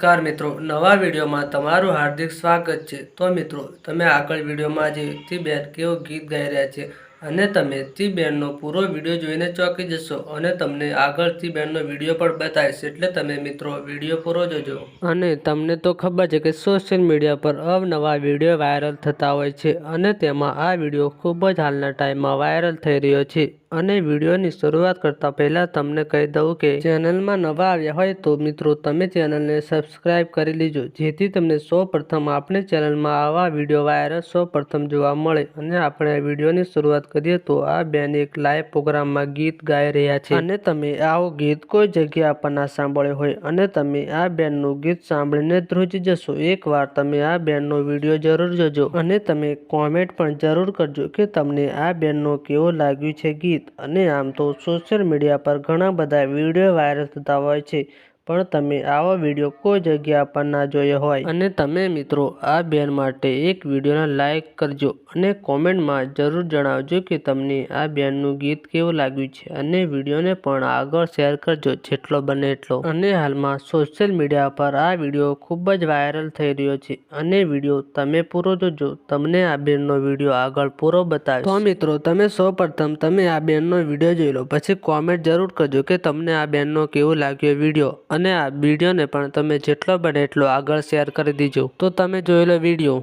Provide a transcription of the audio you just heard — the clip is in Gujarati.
નમસ્કાર મિત્રો, નવા વિડીયોમાં તમારું હાર્દિક સ્વાગત છે. તો મિત્રો, તમે આગળ વિડીયોમાં જે તી બેન કેવું ગીત ગાઈ રહ્યા છે અને તમે તી બેનનો પૂરો વીડિયો જોઈને ચોંકી જશો અને તમને આગળ તી બેનનો વીડિયો પણ બતાવીશ. એટલે તમે મિત્રો, વીડિયો પૂરો જોજો. અને તમને તો ખબર છે કે સોશિયલ મીડિયા પર અવનવા વીડિયો વાયરલ થતા હોય છે અને તેમાં આ વીડિયો ખૂબ જ હાલના ટાઈમમાં વાયરલ થઈ રહ્યો છે. અને વિડીયોની શરૂઆત કરતાં પહેલાં તમને કહી દઉં કે ચેનલમાં નવા આવ્યા હોય તો મિત્રો તમે ચેનલને સબસ્ક્રાઇબ કરી લીજો, જેથી તમને સૌ પ્રથમ આપણી ચેનલમાં આવા વીડિયો વાયરલ સૌ પ્રથમ જોવા મળે. અને આપણે વિડીયોની શરૂઆત કરીએ તો આ બેન એક લાઈવ પ્રોગ્રામમાં ગીત ગાઈ રહ્યા છે. અને તમે આવું ગીત કોઈ જગ્યા પર ના સાંભળ્યો હોય અને તમે આ બેનનું ગીત સાંભળીને ધ્રુજી જશો. એકવાર તમે આ બેનનો વીડિયો જરૂર જોજો અને તમે કોમેન્ટ પણ જરૂર કરજો કે તમને આ બેનનો કેવો લાગ્યું છે ગીત. અને આમ તો સોશિયલ મીડિયા પર ઘણા બધા વીડિયો વાયરલ થતા હોય છે. પણ તમે આવા વીડિયો કોઈ જગ્યા પર ના જોયો હોય. અને તમે મિત્રો આ બેન માટે એક વિડીયોને લાઈક કરજો અને કોમેન્ટમાં જરૂર જણાવજો કે તમને આ બેનનું ગીત કેવું લાગ્યું છે અને વિડીયોને પણ આગળ શેર કરજો જેટલો બને એટલો. અને હાલમાં સોશિયલ મીડિયા પર આ વીડિયો ખૂબ જ વાયરલ થઈ રહ્યો છે અને વીડિયો તમે પૂરો જોજો તમને આ બેનનો વીડિયો આગળ પૂરો બતાવે તો મિત્રો તમે સૌ પ્રથમ તમે આ બેનનો વીડિયો જોઈ લો પછી કોમેન્ટ જરૂર કરજો કે તમને આ બેનનો કેવો લાગ્યો વીડિયો. અને આ વિડીયોને પણ તમે જેટલો બને એટલો આગળ શેર કરી દીજો. તો તમે જોયેલો વીડિયો.